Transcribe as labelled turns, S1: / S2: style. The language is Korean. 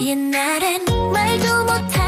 S1: 옛날엔 말도 못한